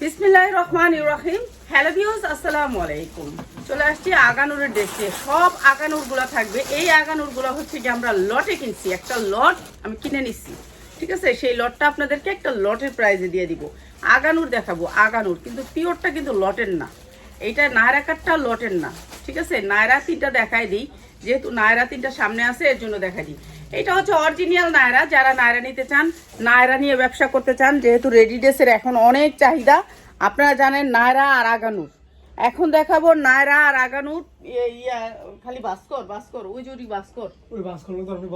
বিসমিল্লাহ রহমান রহিম। Hello views আসসালামু আলাইকুম। চলে আসছি আগানুরের ড্রেসে সব আগানুরগুলো থাকবে। এই আগানুরগুলো হচ্ছে কি আমরা লটে কিনছি। একটা লট আমি কিনে নিচ্ছি। ঠিক আছে? সেই লটটা আপনাদেরকে একটা লটের প্রাইজে দিয়ে দিব। আগানুর দেখাবো। আগানুর। কিন্তু পিওরটা কিন্তু লটের না। এইটা নায়রা কাঠটা লটের না। ঠিক আছে? নায়রা তিনটা দেখাই দিই। যেহেতু নায়রা তিনটা সামনে আছে, এর জন্য দেখাই দিই। এটা হচ্ছে অরিজিনাল নায়রা যারা নায়রা নিতে চান নায়রা নিয়ে ব্যবসা করতে চান যেহেতু রেডি ড্রেসের এখন অনেক চাহিদা আপনারা জানেন নায়রা আর আগানুর। এখন দেখাবো নায়রা আর আগানুর ইয়ে- খালি ভাস্কর ভাস্কর ওই জুড়ি ভাস্কর। ওই বাস করলে তো আপনি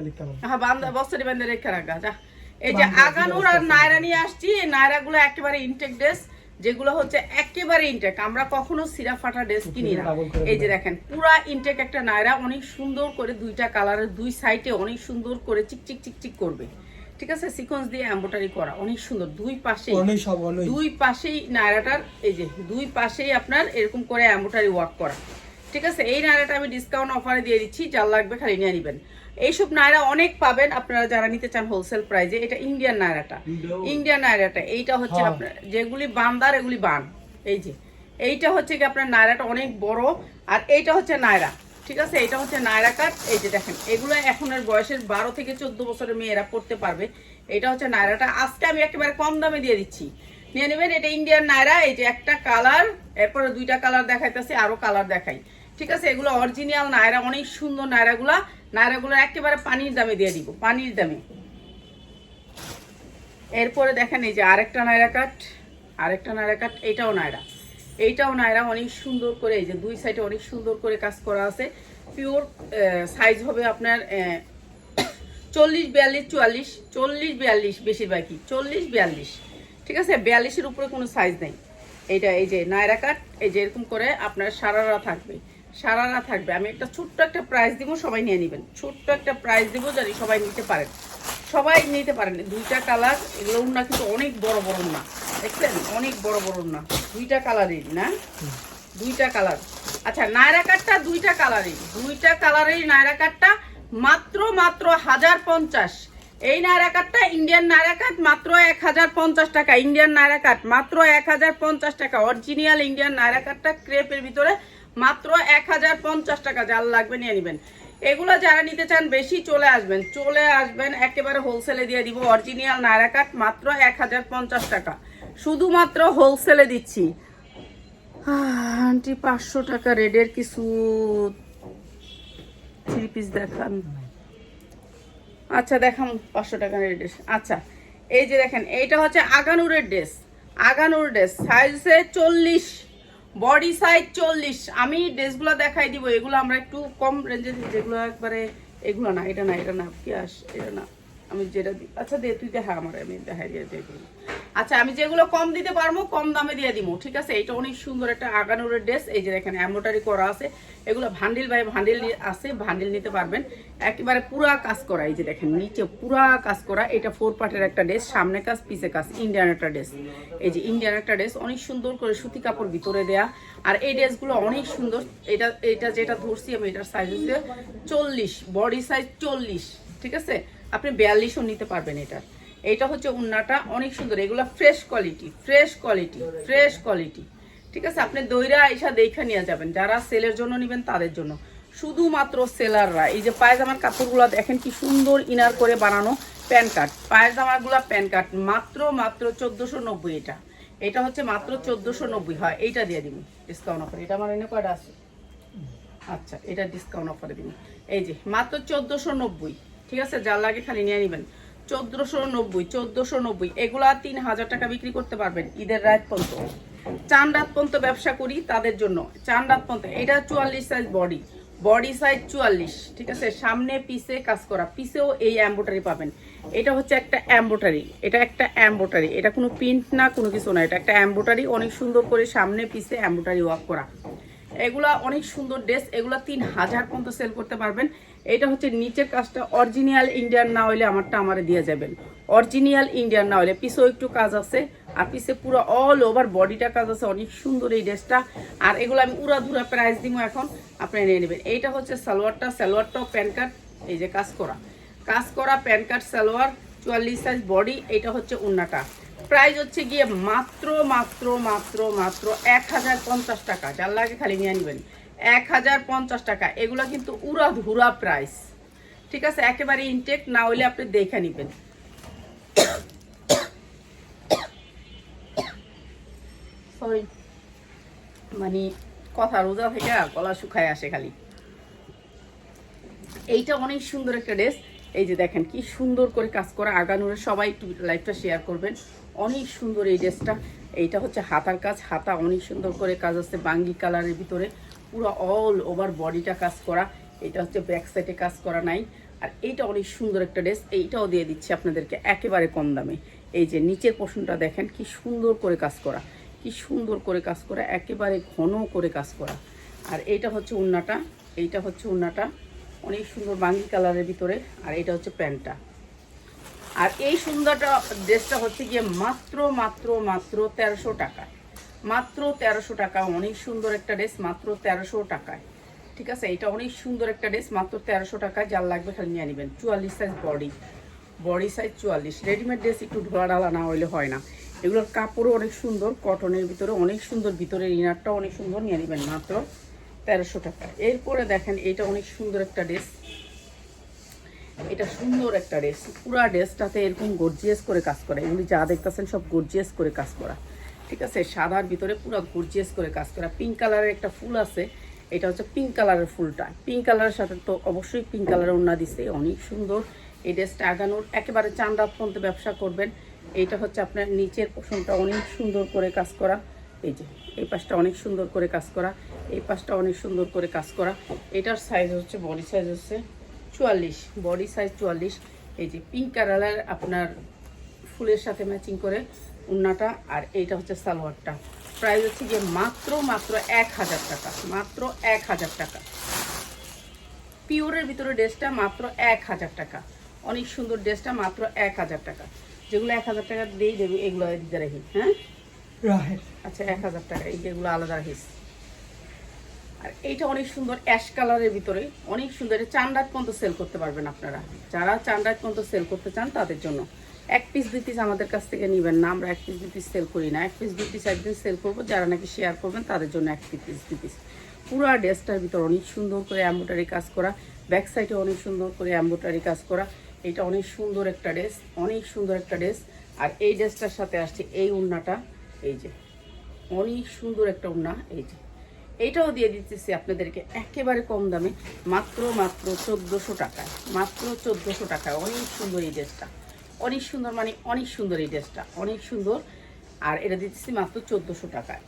লিখতে হ্যাঁ বান্দা বস্তারি বান্দা রেখে রাখা যা। এই যে আগানুর আর নায়রা নিয়ে আসছি এই নায়রাগুলো একেবারে ইনটেক ড্রেস যেগুলো হচ্ছে একেবারে ইনটেক আমরা কখনো সিরা ফাটা ড্রেস কিনি না। এই যে দেখেন পুরা ইনটেক একটা নায়রা অনেক সুন্দর করে দুইটা কালারের দুই সাইডে অনেক সুন্দর করে চিকচিক চিকচিক করবে। ঠিক আছে? সিকোয়েন্স দিয়ে এম্বোটারি করা অনেক সুন্দর। দুই পাশে অনেক সব অনেক। দুই পাশেই নায়রাটার এই যে দুই পাশেই আপনার এরকম করে এম্বোটারি ওয়ার্ক করা। ঠিক আছে? এই নায়রাটা আমি ডিসকাউন্ট অফারে দিয়ে দিচ্ছি যার লাগবে খালি নিয়ে নেবেন। এইসব নায়রা অনেক পাবেন। আপনারা যারা নিতে চান হোলসেল প্রাইজে এটা ইন্ডিয়ান নায়রাটা। ইন্ডিয়ান নায়রাটা। এইটা হচ্ছে হ্যাঁ। আপনার যেগুলি বান্দার এগুলি বান। এই যে এইটা হচ্ছে কি আপনার নায়রাটা অনেক বড় আর এইটা হচ্ছে নায়রা। ঠিক আছে? এটা হচ্ছে নায়রা কাট এই যে দেখেন এগুলো এখনের বয়সের বারো থেকে চোদ্দ বছরের মেয়েরা পড়তে পারবে। এটা হচ্ছে নায়রাটা। আজকে আমি একেবারে কম দামে দিয়ে দিচ্ছি। নিয়ে নেবেন এটা ইন্ডিয়ান নায়রা। এই যে একটা কালার এরপরে দুইটা কালার দেখাইতেছে আরও কালার দেখাই। ঠিক আছে? এগুলো অরিজিনাল নায়রা অনেক সুন্দর নায়রাগুলা। নায়রাগুলো একেবারে পানির দামে দিয়ে দিব, পানির দামে। এরপরে দেখেন এই যে আরেকটা নায়রা কাট আরেকটা নায়রা কাট এটাও নায়রা এইটাও নায়রা অনেক সুন্দর করে এই যে দুই সাইডে অনেক সুন্দর করে কাজ করা আছে। পিওর সাইজ হবে আপনার চল্লিশ, বিয়াল্লিশ, চুয়াল্লিশ, চল্লিশ, বিয়াল্লিশ বেশিরভাগই, চল্লিশ, বিয়াল্লিশ। ঠিক আছে? বিয়াল্লিশের উপরে কোনো সাইজ নেই। এইটা এই যে নায়রা কাট এই যে এরকম করে আপনার সারারা থাকবে। সারারা থাকবে। আমি একটা ছোট্ট একটা প্রাইস দিব, সবাই নিয়ে নেবেন। ছোট্ট একটা প্রাইস দিব জানি সবাই নিতে পারেন। সবাই নিতে পারেন। দুইটা কালার এগুলো উন্না কিন্তু অনেক বড় বড় না দেখছেন অনেক বড় বড় না দুইটা কালারের না? দুইটা কালার আচ্ছা নায়রা কাটটা দুইটা কালারের দুইটা কালারের নায়রা কাটটা মাত্র মাত্র হাজার পঞ্চাশ। এই নায়রা কাটটা ইন্ডিয়ান নায়রা কাট মাত্র এক হাজার পঞ্চাশ টাকা। ইন্ডিয়ান নায়রা কাট মাত্র এক হাজার পঞ্চাশ টাকা। অরিজিনাল ইন্ডিয়ান নায়রা কাটটা ক্রেপের ভিতরে মাত্র এক হাজার পঞ্চাশ টাকা যার লাগবে, নিয়ে নেবেন। এগুলো যারা নিতে চান, বেশি চলে আসবেন। চলে আসবেন একেবারে হোলসেলে দিয়ে দিব অরিজিনাল নায়রা কাট মাত্র এক হাজার পঞ্চাশ টাকা। শুধুমাত্র হোলসেলে দিচ্ছি। আন্টি, পাঁচশো টাকা রেডের কিছু থ্রি পিস দেখান। আচ্ছা দেখাম পাঁচশো টাকা রেডের। আচ্ছা এই যে দেখেন, এইটা হচ্ছে আগানুরের ড্রেস আগানুর ড্রেস সাইজে চল্লিশ। বডি সাইজ চল্লিশ। আমি ড্রেসগুলো দেখাই দিব, এগুলো আমরা একটু কম রেঞ্জে যেগুলো একবারে এগুলো না, এটা না এটা না, কি আস, এটা না। আমি যেটা দিই আচ্ছা দে, তুই দেখা আমার, আমি দেখাই দিয়ে দেখবি আচ্ছা আমি যেগুলো কম দিতে পারব, কম দামে দিয়ে দিব, ঠিক আছে? এটা অনেক সুন্দর একটা আগানোর ড্রেস, এই যে দেখেন এম্বোটারি করা আছে। এগুলো ভান্ডিল বাই ভান্ডিল আছে, ভান্ডিল নিতে পারবেন। একেবারে পুরা কাজ করা, এই যে দেখেন, নিচে পুরা কাজ করা, এটা ফোর পার্টের একটা ড্রেস, সামনে কাজ, পিছে কাজ, ইন্ডিয়ান একটা ড্রেস। এই যে ইন্ডিয়ান একটা ড্রেস, অনেক সুন্দর করে সুতি কাপড় ভিতরে দেয়া। আর এই ড্রেসগুলো অনেক সুন্দর, এটা এটা যেটা ধরছি আমি, এটার সাইজ হচ্ছে চল্লিশ বডি সাইজ চল্লিশ, ঠিক আছে? আপনি বিয়াল্লিশও নিতে পারবেন এটা হচ্ছে উন্নাটা অনেক সুন্দর, এগুলো fresh quality fresh quality fresh quality ঠিক আছে? আপনি দইরা এসা দেখে নিয়ে যাবেন, যারা সেলের জন্য নেবেন তাদের জন্য। শুধুমাত্র সেলাররা, এই যে পায়জামার কাপড়গুলো দেখেন কি সুন্দর ইনার করে বানানো প্যান কার্ড, পায়জামাগুলো প্যান কার্ড, মাত্র মাত্র চোদ্দোশো নব্বই এটা। এটা হচ্ছে মাত্র চোদ্দোশো নব্বই, হয়, এইটা দিয়ে দিব ডিসকাউন্ট অফার এটা আমার এনে কয়টা আছে? আচ্ছা এটা ডিসকাউন্ট অফারে দিন এই যে, মাত্র চোদ্দোশো নব্বই, ঠিক আছে? যার লাগে খালি নিয়ে নেবেন। চোদ্দোশো নব্বই চোদ্দোশো নব্বই। এগুলা তিন হাজার টাকা বিক্রি করতে পারবেন ঈদের রাত পর্যন্ত। চান রাত পর্যন্ত ব্যবসা করি তাদের জন্য। চান রাত পর্যন্ত। এটা চুয়াল্লিশ সাইজ বডি বডি সাইজ চুয়াল্লিশ। ঠিক আছে? সামনে পিসে কাজ করা। পিসেও এই অ্যাম্বোটারি পাবেন। এটা হচ্ছে একটা অ্যাম্বোটারি এটা একটা অ্যাম্বোটারি এটা কোনো প্রিন্ট না, কোনো কিছু না। এটা একটা অ্যাম্বোটারি অনেক সুন্দর করে সামনে পিসে অ্যাম্বোটারি ওয়ার্ক করা। এগুলা অনেক সুন্দর ড্রেস, এগুলা তিন হাজার পর্যন্ত সেল করতে পারবেন। এটা হচ্ছে নিচের কাজটা অরিজিনাল ইন্ডিয়ান না হলে আমারটা আমারে দিয়ে যাবেন। অরিজিনাল ইন্ডিয়ান না হলে পিছেও একটু কাজ আছে, আর পিছে পুরো অল ওভার বডিটা কাজ আছে, অনেক সুন্দর এই ড্রেসটা। আর এগুলো আমি উড়া ধুরা প্রাইস দিব এখন আপনি নিয়ে নেবেন। এইটা হচ্ছে সালোয়ারটা সালোয়ারটাও প্যান কার্ড এই যে কাজ করা। কাজ করা প্যান কার্ড সালোয়ার, চুয়াল্লিশ সাইজ বডি এটা হচ্ছে উন্নাটা। প্রাইস হচ্ছে গিয়ে মাত্র মাত্র মাত্র মাত্র এক হাজার পঞ্চাশ টাকা। যার লাগে খালি নিয়ে নেবেন। এক হাজার পঞ্চাশ টাকা। এগুলো কিন্তু উড়া ধুরা প্রাইস। ঠিক আছে? একেবারে ইনটেক না হলে আপনি দেখে নেবেন। সরি মানে কথা রোজা থেকে গলা শুকায় আসে খালি। এইটা অনেক সুন্দর একটা ড্রেস এই যে দেখেন, কি সুন্দর করে কাজ করা আগানোর সবাই একটু লাইফটা শেয়ার করবেন। অনেক সুন্দর এই ড্রেসটা এইটা হচ্ছে হাতার কাজ, হাতা অনেক সুন্দর করে কাজ আছে বাঙ্গি কালারের ভিতরে। পুরো অল ওভার বডিটা কাজ করা। এটা হচ্ছে ব্যাক সাইডে কাজ করা নাই। আর এইটা অনেক সুন্দর একটা ড্রেস এইটাও দিয়ে দিচ্ছি আপনাদেরকে একেবারে কম দামে। এই যে নিচের পোষণটা দেখেন, কি সুন্দর করে কাজ করা। কি সুন্দর করে কাজ করা, একেবারে ঘন করে কাজ করা। আর এইটা হচ্ছে উন্নাটা এইটা হচ্ছে উন্নাটা অনেক সুন্দর বাঙ্গি কালারের ভিতরে, আর এটা হচ্ছে প্যান্টটা। আর এই সুন্দরটা, ড্রেসটা হচ্ছে গিয়ে মাত্র মাত্র মাত্র তেরোশো টাকায়। মাত্র তেরোশো টাকা অনেক সুন্দর একটা ড্রেস, মাত্র তেরোশো টাকায়। ঠিক আছে এটা অনেক সুন্দর একটা ড্রেস, মাত্র তেরোশো টাকায়। যার লাগবে খালি নিয়ে নেবেন। চুয়াল্লিশ সাইজ বডি বডি সাইজ চুয়াল্লিশ। রেডিমেড ড্রেস একটু ঢোলা ঢালা না হইলে হয় না। এগুলোর কাপড়ও অনেক সুন্দর কটনের ভিতরে অনেক সুন্দর, ভিতরের ইনারটাও অনেক সুন্দর, নিয়ে নেবেন মাত্র তেরোশো টাকা। এরপরে দেখেন, এটা অনেক সুন্দর একটা ড্রেস। এটা সুন্দর একটা ড্রেস। পুরা ড্রেসটাতে এরকম গর্জিয়াস করে কাজ করা। এগুলি যা দেখতেছেন সব গর্জিয়াস করে কাজ করা। ঠিক আছে? সাদার ভিতরে পুরো গর্জিয়াস করে কাজ করা। পিঙ্ক কালারের একটা ফুল আছে। এটা হচ্ছে পিঙ্ক কালারের ফুলটা। পিঙ্ক কালারের সাথে তো অবশ্যই পিঙ্ক কালারের ওড়না দিছে। অনেক সুন্দর। এই ড্রেসটা আগানোর একেবারে চান্দা পর্যন্ত ব্যবসা করবেন। এইটা হচ্ছে আপনার নিচের পোষণটা অনেক সুন্দর করে কাজ করা। এই যে এই পাশটা অনেক সুন্দর করে কাজ করা, এই পাশটা অনেক সুন্দর করে কাজ করা। এটার সাইজ হচ্ছে বডি সাইজ হচ্ছে চুয়াল্লিশ। বডি সাইজ চুয়াল্লিশ। এই যে পিঙ্ক কালারের আপনার ফুলের সাথে ম্যাচিং করে উন্নাটা, আর এইটা হচ্ছে সালোয়ারটা। প্রাইস হচ্ছে গিয়ে মাত্র মাত্র এক হাজার টাকা, মাত্র এক হাজার টাকা। পিওরের ভিতরে ড্রেসটা মাত্র এক হাজার টাকা। অনেক সুন্দর ড্রেসটা মাত্র এক হাজার টাকা। যেগুলো এক হাজার টাকা দিয়েই দেবে, এগুলো দিতে রাখি হ্যাঁ? আচ্ছা এক হাজার টাকা, এই যেগুলো আলাদা রাখিস আর এইটা অনেক সুন্দর অ্যাশ কালারের ভিতরে, অনেক সুন্দর। এটা চান্ডার পর্যন্ত সেল করতে পারবেন আপনারা। যারা চান্ডার পর্যন্ত সেল করতে চান তাদের জন্য। এক পিস দুই আমাদের কাছ থেকে নেবেন না, আমরা এক পিস দুই সেল করি না। এক পিস দুই পিস একদিন সেল করব, যারা নাকি শেয়ার করবেন তাদের জন্য এক পিস দুই পিস পুরো ড্রেসটার ভিতর অনেক সুন্দর করে অ্যাম্বোটারি কাজ করা। ব্যাক সাইডে অনেক সুন্দর করে অ্যাম্বোটারি কাজ করা। এটা অনেক সুন্দর একটা ড্রেস অনেক সুন্দর একটা ড্রেস আর এই ড্রেসটার সাথে আসছে এই উন্নাটা এই যে, অনেক সুন্দর একটা উন্না এই যে। এইটাও দিয়ে দিতেছি আপনাদেরকে একেবারে কম দামে, মাত্র মাত্র চোদ্দোশো টাকায়, মাত্র চোদ্দোশো টাকায়। অনেক সুন্দর এই ড্রেসটা, অনেক সুন্দর মানে অনেক সুন্দর এই ড্রেসটা, অনেক সুন্দর। আর এটা দিতেছি মাত্র চোদ্দোশো টাকায়।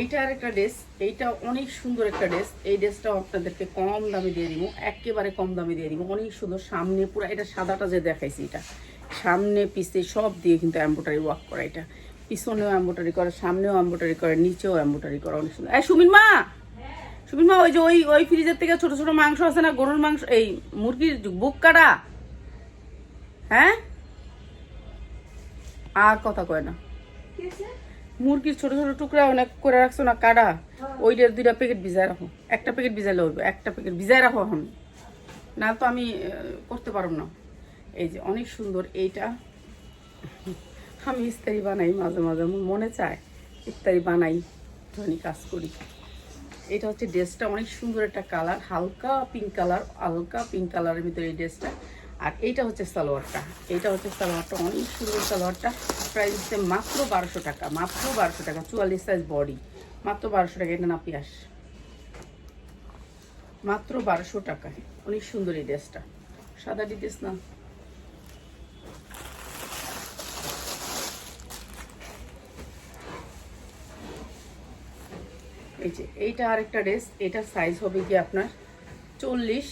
এইটা আর একটা ড্রেস এইটা অনেক সুন্দর একটা ড্রেস এই ড্রেসটাও আপনাদেরকে কম দামে দিয়ে দিব, একেবারে কম দামে দিয়ে দিব। অনেক সুন্দর, সামনে পুরো এটা সাদাটা যে দেখাইছি এটা। সামনে, পিছে সব দিয়ে কিন্তু এম্বোটারি ওয়ার্ক করা এটা। পিছনেও এম্বোটারি করে, সামনেও এম্বোটারি করে, নিচেও এম্বোটারি করা, অনেক সুন্দর। এই সুমিন মা! সুমিন মা, ওই যে ওই ওই ফ্রিজের থেকে ছোট ছোট মাংস আছে না, গরুর মাংস, এই মুরগির বুক কাটা? হ্যাঁ? আর কথা কয় না। মুরগির ছোট ছোট টুকরা অনেক করে রাখছো না কাটা ওইটার দুইটা প্যাকেট ভিজায় রাখো। একটা প্যাকেট ভিজাইলে হইবে একটা প্যাকেট ভিজায় রাখো এখন। না তো আমি করতে পারব না। এই যে অনেক সুন্দর এইটা। আমি ইস্তারি বানাই মাঝে মাঝে আমার মনে চায় ইস্তারি বানাই ধনী কাজ করি। এটা হচ্ছে ড্রেসটা অনেক সুন্দর একটা কালার হালকা পিঙ্ক কালার হালকা পিঙ্ক কালারের ভিতরে এই ড্রেসটা আর এইটা হচ্ছে সালোয়ারটা। এইটা হচ্ছে সালোয়ারটা, অনেক সুন্দর সালোয়ারটা। প্রাইস হচ্ছে মাত্র বারোশো টাকা, মাত্র বারোশো টাকা, চুয়াল্লিশ সাইজ বডি মাত্র বারোশো টাকা, এটা না পিয়াস মাত্র বারোশো টাকায় অনেক সুন্দর এই ড্রেসটা। সাদা ডিটেস না? এই যে, এইটা আরেকটা ড্রেস, এটা সাইজ হবে কি আপনার চল্লিশ।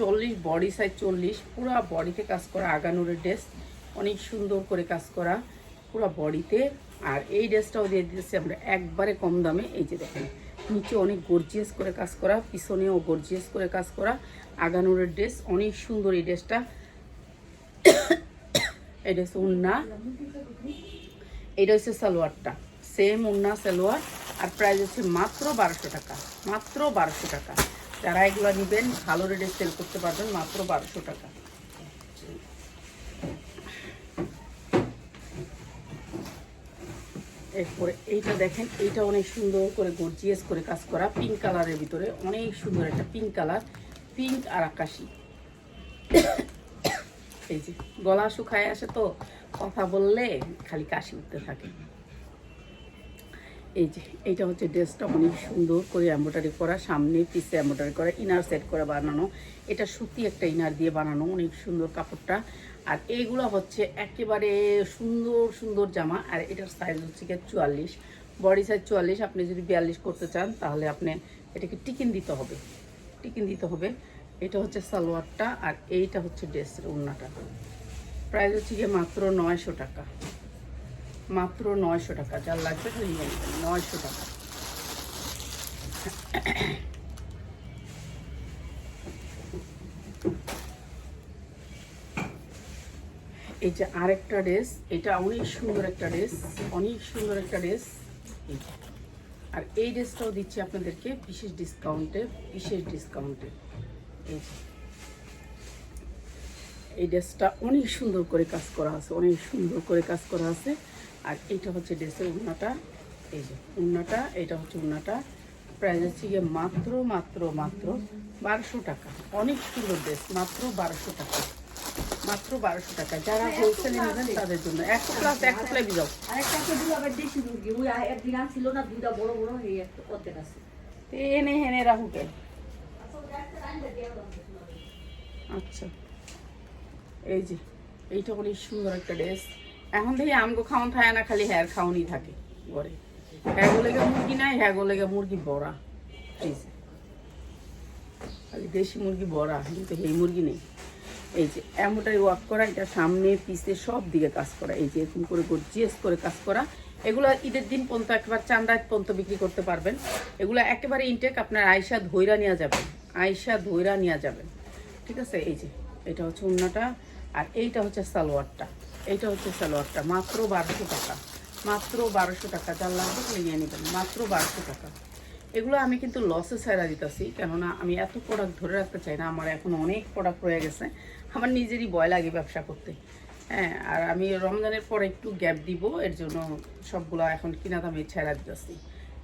চল্লিশ বডি সাইজ চল্লিশ, পুরো বডিতে কাজ করা আগানুরের ড্রেস অনেক সুন্দর করে কাজ করা পুরো বডিতে আর এই ড্রেসটাও দিয়ে দিতেছি আমরা একবারে কম দামে। এই যে দেখেন, নিচে অনেক গর্জিয়াস করে কাজ করা, পিছনেও গর্জিয়াস করে কাজ করা আগানুরের ড্রেস অনেক সুন্দর এই ড্রেসটা এই ড্রেস উন্না এটা হচ্ছে সালোয়ারটা সেম উন্না সালোয়ার, আর প্রাইস হচ্ছে মাত্র বারোশো টাকা, মাত্র বারোশো টাকা। যারা এগুলো নেবেন, ভালো রেটে সেল করতে পারবেন মাত্র বারোশো টাকা। এরপরে এইটা দেখেন, এইটা অনেক সুন্দর করে গর্জিয়াস করে কাজ করা পিঙ্ক কালারের ভিতরে। অনেক সুন্দর একটা পিঙ্ক কালার পিঙ্ক আর আকাশি। এই যে গলা শুকায় আসে তো, কথা বললে খালি কাশি উঠতে থাকে। এই যে, এইটা হচ্ছে ড্রেসটা অনেক সুন্দর করে এম্ব্রয়ডারি করা, সামনে পিসে এম্ব্রয়ডারি করা ইনার সেট করে বানানো। এটা সুতি একটা ইনার দিয়ে বানানো, অনেক সুন্দর কাপড়টা। আর এইগুলো হচ্ছে একেবারে সুন্দর সুন্দর জামা, আর এটার সাইজ হচ্ছে গিয়ে চুয়াল্লিশ। বডি সাইজ চুয়াল্লিশ, আপনি যদি বিয়াল্লিশ করতে চান, তাহলে আপনি এটাকে টিকিন দিতে হবে। টিকিন দিতে হবে। এটা হচ্ছে সালোয়ারটা, আর এইটা হচ্ছে ড্রেসের ওড়নাটা। প্রাইস হচ্ছে গিয়ে মাত্র নয়শো টাকা। মাত্র নয়শো টাকা, যার লাগবে নয়শো টাকা। এই যে আরেকটা ড্রেস, এটা অনেক সুন্দর একটা ড্রেস, অনেক সুন্দর একটা ড্রেস। আর এই ড্রেসটাও দিচ্ছি আপনাদেরকে বিশেষ ডিসকাউন্টে বিশেষ ডিসকাউন্টে। এই ড্রেসটা অনেক সুন্দর করে কাজ করা আছে, অনেক সুন্দর করে কাজ করা আছে। আর এইটা হচ্ছে ড্রেসের উন্নাটা এই যে উন্নাটা এটা হচ্ছে উন্নাটা প্রাইস হচ্ছে গিয়ে মাত্র মাত্র মাত্র বারোশো টাকা। অনেক সুন্দর ড্রেস মাত্র বারোশো টাকা। মাত্র বারোশো টাকা। যারা হোলসেলে নেবেন তাদের জন্য একশো প্লাস একশো প্লাই যাও। আনছিল না দুইটা বড় বড় এই একটা অর্ধেক আছে। এনে হেনে রাহুকে। আচ্ছা। এই যে এইটা অনেক সুন্দর একটা ড্রেস। এখন থেকে আমগো খাওয়ান থাকে না, খালি হ্যার খাওয়ানি থাকে ঘরে। হ্যাঁ লেগে মুরগি নাই হ্যাঁ লেগে মুরগি বড়া। ফ্রিজে খালি দেশি মুরগি বড়া, কিন্তু এই মুরগি নেই। এই যে এমনটাই ওয়াক করা, এটা সামনে, পিছে সব দিকে কাজ করা। এই যে এরকম করে গর্জিয়াস করে কাজ করা। এগুলো ঈদের দিন পর্যন্ত একবার চান্দায় পর্যন্ত বিক্রি করতে পারবেন। এগুলো একেবারে ইনটেক আপনার আয়সা ধৈরা নেওয়া যাবেন। আয়সা ধৈরা নেওয়া যাবেন। ঠিক আছে? এই যে, এটা হচ্ছে উন্নাটা, আর এইটা হচ্ছে সালোয়ারটা। এইটা হচ্ছে সালোয়ারটা। মাত্র বারোশো টাকা। মাত্র বারোশো টাকা। যার লাগবে নিয়ে নেবেন। মাত্র বারোশো টাকা। এগুলো আমি কিন্তু লসে ছাড়া দিতেছি। কেননা আমি এত প্রোডাক্ট ধরে রাখতে চাই না। আমার এখন অনেক প্রোডাক্ট রয়ে গেছে। আমার নিজেরই ভয় লাগে ব্যবসা করতে। হ্যাঁ আর আমি রমজানের পর একটু গ্যাপ দিব। এর জন্য সবগুলো এখন কিনা দামে ছেড়া দিতেছি।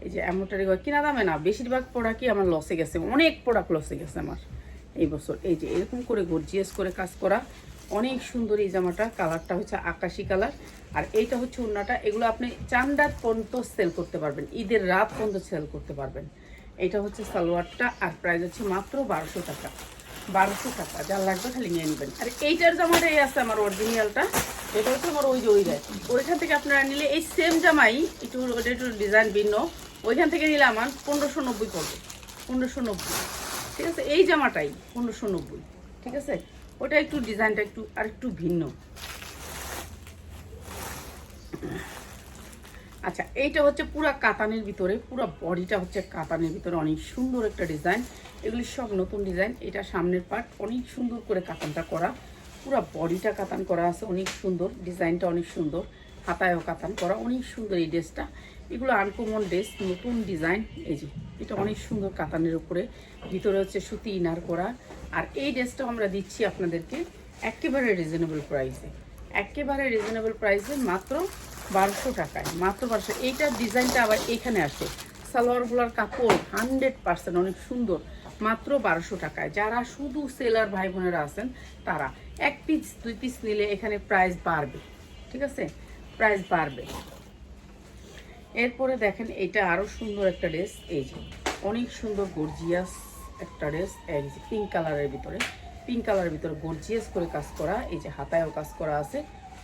এই যে এমনটারি কিনা দামে না। বেশিরভাগ প্রোডাক্টই আমার লসে গেছে। অনেক প্রোডাক্ট লসে গেছে আমার। এই বছর। এই যে এরকম করে গর্জিয়াস করে কাজ করা অনেক সুন্দর এই জামাটা। কালারটা হচ্ছে আকাশি কালার। আর এইটা হচ্ছে ওড়নাটা। এগুলো আপনি চান্দার পর্যন্ত সেল করতে পারবেন। ঈদের রাত পর্যন্ত সেল করতে পারবেন। এটা হচ্ছে সালোয়ারটা আর প্রাইস হচ্ছে মাত্র বারোশো টাকা। বারোশো টাকা। যা লাগবে খালি নিয়ে নেবেন। আর এইটার জামাটা এই আছে আমার অরিজিনালটা এটা হচ্ছে আমার ওই যে ওই দেয় ওইখান থেকে আপনারা নিলে এই সেম জামাই, একটু ওটা একটু ডিজাইন ভিন্ন। ওইখান থেকে নিলে আমার পনেরোশো নব্বই পড়বে। পনেরোশো নব্বই। ঠিক আছে? এই জামাটাই পনেরোশো নব্বই। ঠিক আছে? ওটা একটু ডিজাইনটা একটু আর একটু ভিন্ন। আচ্ছা এইটা হচ্ছে পুরা কাতানের ভিতরে, পুরো বডিটা হচ্ছে কাতানের ভিতরে, অনেক সুন্দর একটা ডিজাইন। এগুলি সব নতুন ডিজাইন, এটা সামনের পার্ট, অনেক সুন্দর করে কাতানটা করা। পুরো বডিটা কাতান করা আছে, অনেক সুন্দর, ডিজাইনটা অনেক সুন্দর, হাতায়ও কাতান করা, অনেক সুন্দর এই ড্রেসটা। এগুলো আনকমন ড্রেস, নতুন ডিজাইন, এই যে। এটা অনেক সুন্দর কাতানের উপরে। ভিতরে হচ্ছে সুতি ইনার করা। আর এই ড্রেসটা আমরা দিচ্ছি আপনাদেরকে একেবারে রিজনেবল প্রাইসে একেবারে রিজনেবল প্রাইসে মাত্র বারোশো টাকায়। মাত্র বারোশো। এইটার ডিজাইনটা আবার এখানে আসে সালোয়ারগুলোর কাপড় হান্ড্রেড পার্সেন্ট, অনেক সুন্দর। মাত্র বারোশো টাকায়। যারা শুধু সেলার ভাই বোনেরা আছেন, তারা এক পিস দুই পিস নিলে এখানে প্রাইস বাড়বে। ঠিক আছে? প্রাইস বাড়বে। এরপরে দেখেন এটা আরও সুন্দর একটা ড্রেস, এই যে অনেক সুন্দর গর্জিয়াস একটা ড্রেস, এই যে পিঙ্ক কালারের ভিতরে পিঙ্ক কালারের ভিতরে গর্জিয়াস করে কাজ করা, এই যে হাতায়ও কাজ করা আছে,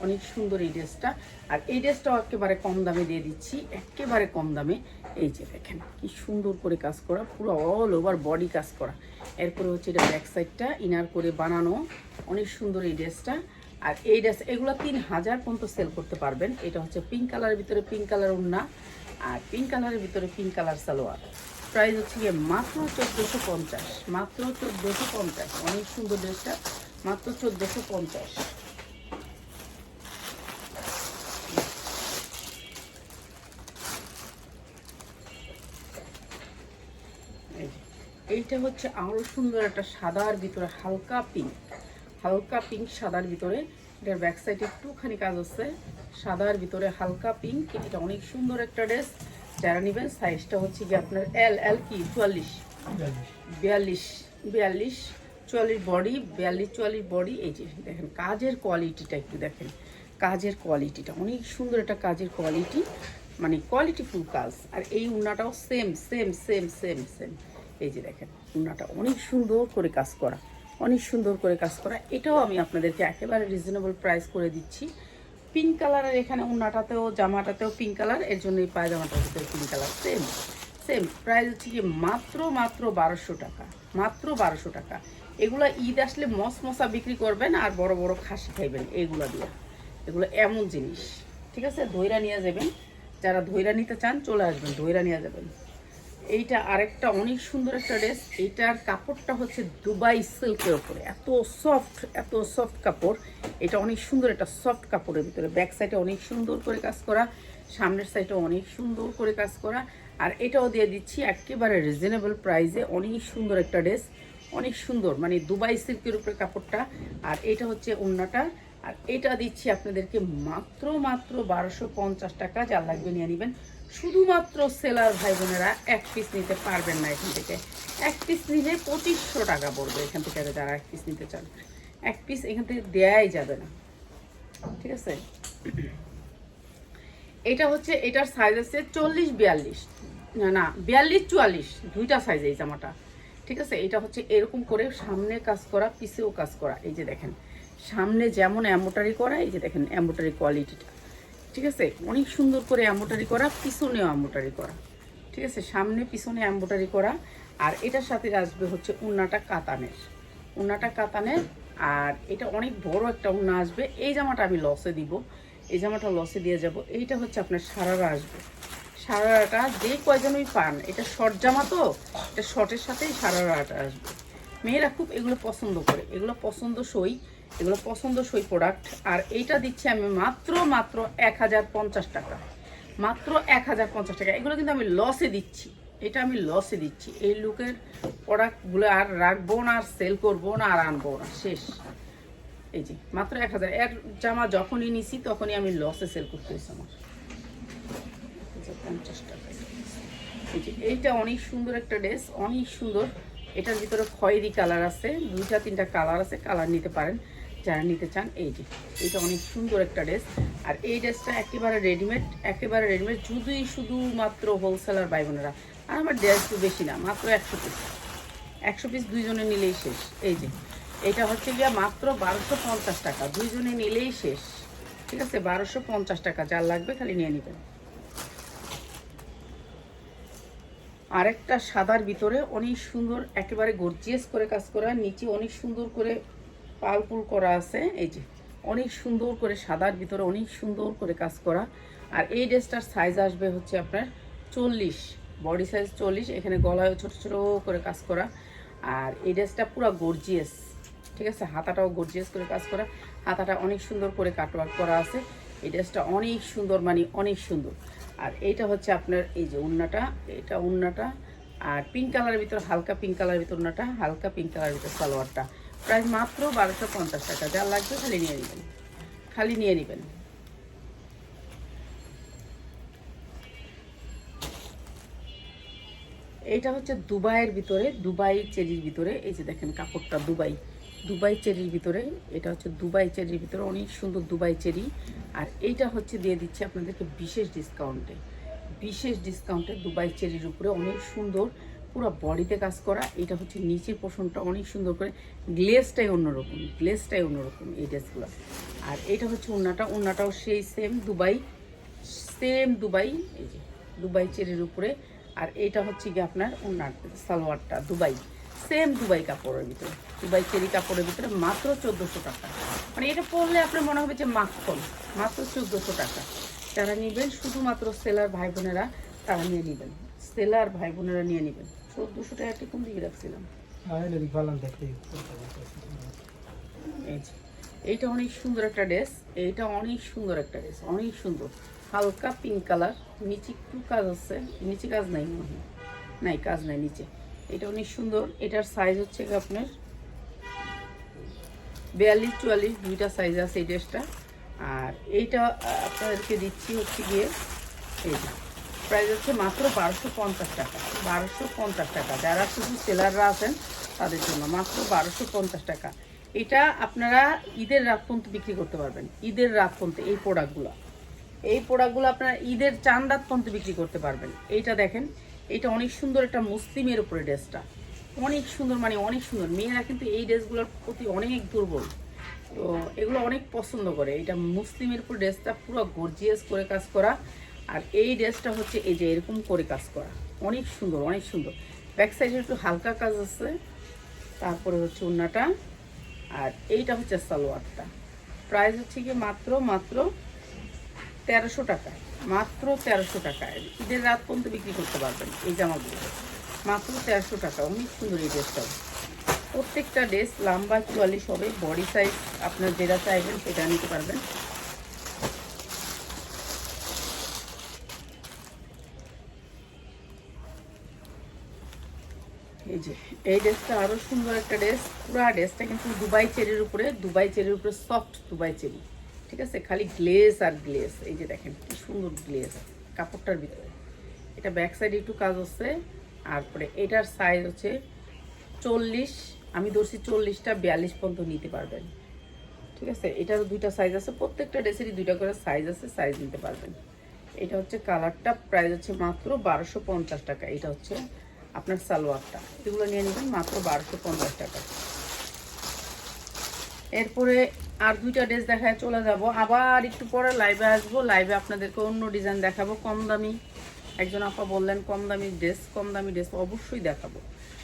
অনেক সুন্দর এই ড্রেসটা। আর এই ড্রেসটাও একেবারে কম দামে দিয়ে দিচ্ছি, একেবারে কম দামে, এই যে দেখেন কি সুন্দর করে কাজ করা, পুরো অল ওভার বডি কাজ করা। এরপরে হচ্ছে এটা ব্যাক সাইডটা ইনার করে বানানো, অনেক সুন্দর এই ড্রেসটা। আর এই ড্রেস এগুলো তিন হাজার পর্যন্ত সেল করতে পারবেন। এটা হচ্ছে পিঙ্ক কালারের ভিতরে পিঙ্ক কালার উন্না আর পিঙ্ক কালারের ভিতরে পিঙ্ক কালার সালোয়ার। প্রাইস হচ্ছে গিয়ে মাত্র চোদ্দোশো পঞ্চাশ, মাত্র চোদ্দোশো পঞ্চাশ। অনেক সুন্দর ড্রেসটা মাত্র চোদ্দোশো পঞ্চাশ। এইটা হচ্ছে আরও সুন্দর একটা সাদার ভিতরে হালকা পিঙ্ক হালকা পিঙ্ক সাদার ভিতরে। এটার ব্যাক সাইডে একটুখানি কাজ হচ্ছে সাদার ভিতরে হালকা পিঙ্ক এটা অনেক সুন্দর একটা ড্রেস যারা নেবেন সাইজটা হচ্ছে কি আপনার এল এল কি? চুয়াল্লিশ। বিয়াল্লিশ। বিয়াল্লিশ, চুয়াল্লিশ বডি বিয়াল্লিশ, চুয়াল্লিশ বডি এই যে দেখেন, কাজের কোয়ালিটিটা একটু দেখেন। কাজের কোয়ালিটিটা অনেক সুন্দর একটা কাজের কোয়ালিটি মানে কোয়ালিটিফুল কাজ। আর এই উন্নাটাও same same same same same এই যে দেখেন উন্নাটা অনেক সুন্দর করে কাজ করা। অনেক সুন্দর করে কাজ করা। এটাও আমি আপনাদেরকে একেবারে রিজনেবল প্রাইস করে দিচ্ছি। পিঙ্ক কালারের এখানে উন্নাটাতেও জামাটাতেও পিঙ্ক কালারের জন্য এই পায়জামাটার ভিতরে pink colour same same price হচ্ছে কি মাত্র মাত্র বারোশো টাকা, মাত্র বারোশো টাকা। এগুলো ঈদ আসলে মস মশা বিক্রি করবেন আর বড় বড় খাসি খাইবেন এইগুলো দিয়ে। এগুলো এমন জিনিস, ঠিক আছে? ধৈরা নিয়ে যাবেন। যারা ধৈরা নিতে চান, চলে আসবেন ধৈরা নিয়ে যাবেন। এইটা আরেকটা অনেক সুন্দর একটা ড্রেস এইটার কাপড়টা হচ্ছে দুবাই সিল্কের উপরে। এত সফট এত সফট কাপড়। এটা অনেক সুন্দর একটা সফট কাপড়ের ভিতরে। ব্যাক সাইডে অনেক সুন্দর করে কাজ করা, সামনের সাইডে অনেক সুন্দর করে কাজ করা। আর এটাও দিয়ে দিচ্ছি একেবারে রিজনেবল প্রাইসে অনেক সুন্দর একটা ড্রেস অনেক সুন্দর মানে দুবাই সিল্কের উপরে কাপড়টা। আর এটা হচ্ছে ওড়নাটা আর এটা দিচ্ছি আপনাদেরকে মাত্র মাত্র বারোশো পঞ্চাশ টাকা। যা লাগবে নিয়ে নেবেন। শুধুমাত্র সেলার ভাই বোনেরা এক পিস নিতে পারবেন না এখান থেকে। এক পিস নিলে পঁচিশশো টাকা পড়বে এখান থেকে যারা এক পিস নিতে চান। এক পিস এখান থেকে দেয়াই যাবে না। ঠিক আছে? এটা হচ্ছে, এটার সাইজ আছে চল্লিশ বিয়াল্লিশ। না না, বিয়াল্লিশ চুয়াল্লিশ। দুইটা সাইজ এই জামাটা। ঠিক আছে? এটা হচ্ছে এরকম করে সামনে কাজ করা পিছেও কাজ করা। এই যে দেখেন, সামনে যেমন অ্যাম্বোটারি করা, এই যে দেখেন অ্যাম্বোটারি কোয়ালিটিটা ঠিক আছে? অনেক সুন্দর করে অ্যাম্বোটারি করা, পিছনেও অ্যাম্বোটারি করা। ঠিক আছে? সামনে, পিছনে অ্যাম্বোটারি করা। আর এটার সাথে আসবে হচ্ছে উন্নাটা কাতানের। উন্নাটা কাতানের, আর এটা অনেক বড় একটা উন্না আসবে। এই জামাটা আমি লসে দিব। এই জামাটা লসে দিয়ে যাব। এইটা হচ্ছে আপনার সারারা আসবে। সারারাটা যে কয়জনই পান। এটা শর্ট জামা তো? এটা শর্টের সাথেই সারারাটা আসবে। মেয়েরা খুব এগুলো পছন্দ করে। এগুলো পছন্দ সই এগুলো পছন্দ সই প্রোডাক্ট আর এইটা দিচ্ছি আমি মাত্র মাত্র এক হাজার পঞ্চাশ টাকা। মাত্র এক হাজার পঞ্চাশ টাকা। এগুলো কিন্তু আমি লসে দিচ্ছি। এটা আমি লসে দিচ্ছি। এই লুকের প্রোডাক্টগুলো আর রাখব না, আর সেল করব না, আর আনব না। শেষ। এই যে, মাত্র এক হাজার। এর জামা যখনই নিছি, তখনই আমি লসে সেল করতে হয়েছে আমার। পঞ্চাশ টাকা। এই যে, এইটা অনেক সুন্দর একটা ড্রেস অনেক সুন্দর। এটার ভিতরে খয়েরি কালার আছে, দুইটা, তিনটা কালার আছে কালার নিতে পারেন। যারা নিতে চান, এই যে এটা অনেক সুন্দর একটা ড্রেস। আর এই ড্রেসটা একেবারে রেডিমেড একেবারে রেডিমেড শুধুই শুধুমাত্র হোলসেলার ভাই বোনেরা। আর আমার ড্রেস তো বেশি না, মাত্র একশো পিস একশো পিস দুইজনে নিলেই শেষ। এই যে, এটা হচ্ছে গিয়া মাত্র বারোশো পঞ্চাশ টাকা। দুইজনে নিলেই শেষ। ঠিক আছে? বারোশো পঞ্চাশ টাকা, যার লাগবে খালি নিয়ে নেবেন। আরেকটা সাদার ভিতরে অনেক সুন্দর, একেবারে গর্জিয়াস করে কাজ করা, নিচে অনেক সুন্দর করে পালপুল করা আছে, এই যে অনেক সুন্দর করে সাদার ভিতরে অনেক সুন্দর করে কাজ করা। আর এই ড্রেসটার সাইজ আসবে হচ্ছে আপনার চল্লিশ বডি সাইজ চল্লিশ, এখানে গলায় ছোট ছোট করে কাজ করা। আর এই ড্রেসটা পুরো গর্জিয়াস ঠিক আছে? হাতাটাও গর্জিয়াস করে কাজ করা। হাতাটা অনেক সুন্দর করে কাটওয়ার্ক করা আছে। এই ড্রেসটা অনেক সুন্দর মানে অনেক সুন্দর। আর এইটা হচ্ছে আপনার এই যে উন্নাটা, এটা উন্নাটা। আর পিঙ্ক কালারের ভিতর, হালকা পিঙ্ক কালারের ভিতর উন্নাটা, হালকা পিঙ্ক কালারের ভিতর সালোয়ারটা। প্রায় মাত্র বারোশো পঞ্চাশ টাকা। যা লাগবে খালি নিয়ে নেবেন। খালি নিয়ে নেবেন। এইটা হচ্ছে দুবাইয়ের ভিতরে, দুবাই চেরির ভিতরে। এই যে দেখেন কাপড়টা দুবাই। দুবাই চেরির ভিতরে, এটা হচ্ছে দুবাই চেরির ভিতরে। অনেক সুন্দর দুবাই চেরি। আর এইটা হচ্ছে দিয়ে দিচ্ছে আপনাদেরকে বিশেষ ডিসকাউন্টে বিশেষ ডিসকাউন্টে দুবাই চেরির উপরে অনেক সুন্দর পুরো বডিতে কাজ করা, এটা হচ্ছে নিচের পোষণটা অনেক সুন্দর করে গ্লেসটাই অন্যরকম গ্লেসটাই অন্যরকম এই ড্রেসগুলো আর এটা হচ্ছে উন্নাটা উন্নাটাও সেই সেম দুবাই সেম দুবাই, এই যে দুবাই চেরির উপরে। আর এটা হচ্ছে কি আপনার উন্নার সালোয়ারটা, দুবাই সেম দুবাই কাপড়ের ভিতরে, দুবাই চেরি কাপড়ের ভিতরে মাত্র চোদ্দোশো টাকা। মানে এটা পরলে আপনার মনে হবে যে মাখন মাত্র চোদ্দোশো টাকা। যারা নেবেন, শুধুমাত্র সেলার ভাই বোনেরা, তারা নিয়ে নেবেন। সেলার ভাই বোনেরা নিয়ে নেবেন। চোদ্দোশো টাকা কোন দিকে রাখছিলাম। এইটা অনেক সুন্দর একটা ড্রেস এইটা অনেক সুন্দর একটা ড্রেস অনেক সুন্দর। হালকা পিঙ্ক কালার নিচে একটু কাজ আছে নিচে কাজ নাই মনে নাই কাজ নাই নিচে। এটা অনেক সুন্দর এটার সাইজ হচ্ছে আপনার বিয়াল্লিশ চুয়াল্লিশ দুইটা সাইজ আছে এই ড্রেসটা। আর এইটা আপনাদেরকে দিচ্ছি হচ্ছে গিয়ে এইটা প্রাইস হচ্ছে মাত্র বারোশো পঞ্চাশ টাকা। বারোশো পঞ্চাশ টাকা। যারা শুধু সেলাররা আছেন, তাদের জন্য মাত্র বারোশো পঞ্চাশ টাকা। এটা আপনারা ঈদের রাত পর্যন্ত বিক্রি করতে পারবেন। ঈদের রাত পর্যন্ত এই প্রোডাক্টগুলো। এই প্রোডাক্টগুলো আপনারা ঈদের চান রাত পর্যন্ত বিক্রি করতে পারবেন। এইটা দেখেন, এটা অনেক সুন্দর একটা মুসলিমের উপরে ড্রেসটা। অনেক সুন্দর মানে অনেক সুন্দর। মেয়েরা কিন্তু এই ড্রেসগুলোর প্রতি অনেক দুর্বল। তো এগুলো অনেক পছন্দ করে। এটা মুসলিমের উপর ড্রেসটা পুরো গর্জিয়াস করে কাজ করা। আর এই ড্রেসটা হচ্ছে এই যে এরকম করে কাজ করা। অনেক সুন্দর অনেক সুন্দর। ব্যাক সাইডে একটু হালকা কাজ আছে। তারপরে হচ্ছে উন্নাটা আর এইটা হচ্ছে সালোয়ারটা। প্রাইস হচ্ছে কি মাত্র মাত্র তেরোশো টাকা। মাত্র তেরোশো টাকায় ঈদের রাত পর্যন্ত বিক্রি করতে পারবেন এই জামাগুলো। মাত্র তেরোশো টাকা। অনেক সুন্দর এই ড্রেসটাও প্রত্যেকটা ড্রেস লম্বা চুয়াল্লিশ হবে। বডি সাইজ আপনার যেটা চাইবেন সেটা নিতে পারবেন। এই যে, এই ড্রেসটা আরও সুন্দর একটা ড্রেস। পুরা ড্রেসটা কিন্তু দুবাই চেরির উপরে, দুবাই চেরির উপরে সফট দুবাই চেরি। ঠিক আছে? খালি গ্লেজ আর গ্লেজ এই যে দেখেন, কি সুন্দর গ্লেজ কাপড়টার ভিতরে। এটা ব্যাক সাইডে একটু কাজ হচ্ছে। আর পরে এটার সাইজ হচ্ছে চল্লিশ। আমি ধরছি চল্লিশটা, বিয়াল্লিশ পর্যন্ত নিতে পারবেন। ঠিক আছে? এটারও দুইটা সাইজ আছে। প্রত্যেকটা ড্রেসেরই দুইটা করে সাইজ আছে সাইজ নিতে পারবেন। এটা হচ্ছে কালারটা প্রাইস হচ্ছে মাত্র বারোশো পঞ্চাশ টাকা। এটা হচ্ছে আপনার সালোয়ারটা। এগুলো নিয়ে নেবেন মাত্র বারোশো পঞ্চাশ টাকা। এরপরে আর দুইটা ড্রেস দেখায় চলে যাব। আবার একটু পরে লাইভে আসব। লাইভে আপনাদেরকে অন্য ডিজাইন দেখাবো। কম দামি, একজন আপা বললেন, কম দামি ড্রেস কম দামি ড্রেস অবশ্যই দেখাবো।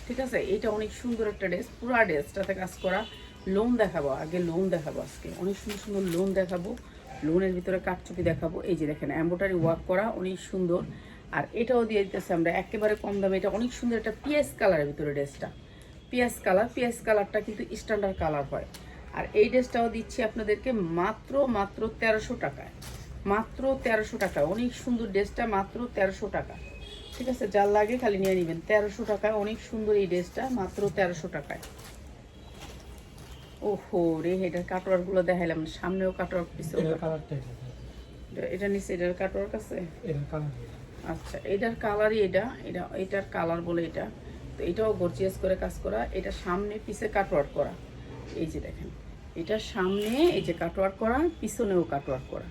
ঠিক আছে? এটা অনেক সুন্দর একটা ড্রেস পুরা ড্রেসটাতে কাজ করা। লোন দেখাবো, আগে লোন দেখাবো আজকে। অনেক সুন্দর সুন্দর লোন দেখাবো। লোনের ভিতরে কাঠচুপি দেখাবো। এই যে দেখেন এম্বোটারি ওয়ার্ক করা, অনেক সুন্দর। আর এটাও দিয়ে দিতেছে আমরা একেবারে কম দামে। এটা অনেক সুন্দর একটা পিএস কালারের ভিতরে ড্রেসটা। পিএস কালার পিএস কালারটা কিন্তু স্ট্যান্ডার্ড কালার হয়। আর এই ড্রেসটাও দিচ্ছি আপনাদেরকে মাত্র মাত্র তেরোশো টাকায়। মাত্র তেরোশো টাকা অনেক সুন্দর ড্রেসটা মাত্র তেরোশো টাকা। ঠিক আছে যার লাগে খালি নিয়ে নেবেন। তেরোশো টাকায় অনেক সুন্দর এই ড্রেসটা মাত্র তেরোশো টাকায়। ওহো রে এটার কাটোয়ারগুলো দেখাইলাম। সামনেও কাটোয়ার। কালারটা এটা নিচে এটার কাটোয়ার কাছে আচ্ছা এটার কালারই এটা এটা, এটার কালার বলে এটা। তো এটাও গর্জিয়াস করে কাজ করা। এটা সামনে পিছে কাটওয়ার্ক করা। এই যে দেখেন, এটা সামনে এই যে কাটওয়ার্ক করা, পিছনেও কাটওয়ার্ক করা।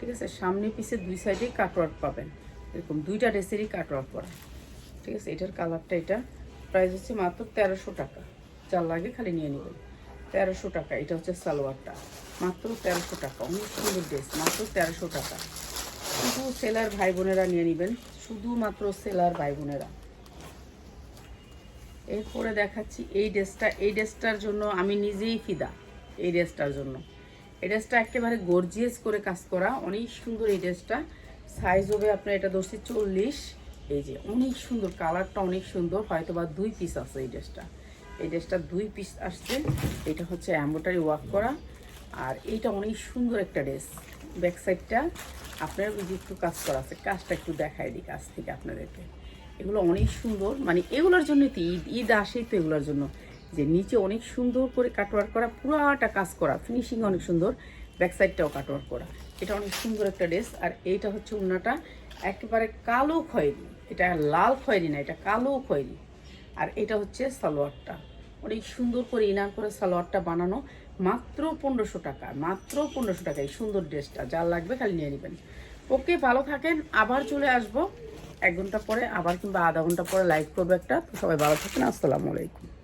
ঠিক আছে? সামনে পিছে দুই সাইডে কাটওয়ার্ক পাবেন। এরকম দুইটা ড্রেসেরই কাটওয়ার্ক করা। ঠিক আছে? এটার কালারটা এটা। প্রাইস হচ্ছে মাত্র তেরোশো টাকা। যার লাগে খালি নিয়ে নেবেন। তেরোশো টাকা। এটা হচ্ছে সালোয়ারটা। মাত্র তেরোশো টাকা। অনেক সুন্দর ড্রেস মাত্র তেরোশো টাকা। শুধু সেলার ভাই বোনেরা নিয়ে নেবেন, শুধুমাত্র সেলার ভাই বোনেরা এরপরে দেখাচ্ছি এই ড্রেসটা। এই ড্রেসটার জন্য আমি নিজেই ফিদা, এই ড্রেসটার জন্য। এই ড্রেসটা একেবারে গর্জিয়াস করে কাজ করা। অনেক সুন্দর এই ড্রেসটা। সাইজ হবে আপনার, এটা দশটি চল্লিশ। এই যে অনেক সুন্দর, কালারটা অনেক সুন্দর। হয়তো বা দুই পিস আছে এই ড্রেসটা। এই ড্রেসটা দুই পিস আসছে। এটা হচ্ছে অ্যাম্বোটারি ওয়ার্ক করা। আর এইটা অনেক সুন্দর একটা ড্রেস। ব্যাক সাইডটা আপনার ওই যে একটু কাজ করা আছে, কাজটা একটু দেখায় দিই কাছ থেকে আপনাদেরকে। এগুলো অনেক সুন্দর মানে এগুলোর জন্য তো ঈদ ঈদ আসেই তো এগুলোর জন্য। যে নিচে অনেক সুন্দর করে কাটওয়ার্ক করা, পুরাটা কাজ করা ফিনিশিং অনেক সুন্দর ব্যাক সাইডটাও কাটওয়ার্ক করা। এটা অনেক সুন্দর একটা ড্রেস আর এইটা হচ্ছে উন্নাটা একেবারে কালো খয়েরি, এটা লাল খয়েরি না, এটা কালো খয়েরি। আর এটা হচ্ছে সালোয়ারটা, অনেক সুন্দর করে ইনার করে সালোয়ারটা বানানো। মাত্র পনেরোশো টাকা, মাত্র পনেরোশো টাকা এই সুন্দর ড্রেসটা, যা লাগবে খালি নিয়ে নেবেন। ওকে, ভালো থাকেন, আবার চলে আসব। এক ঘণ্টা পরে, আবার কিংবা আধা ঘণ্টা পরে লাইক করব একটা। তো সবাই ভালো থাকেন, আসসালামু আলাইকুম।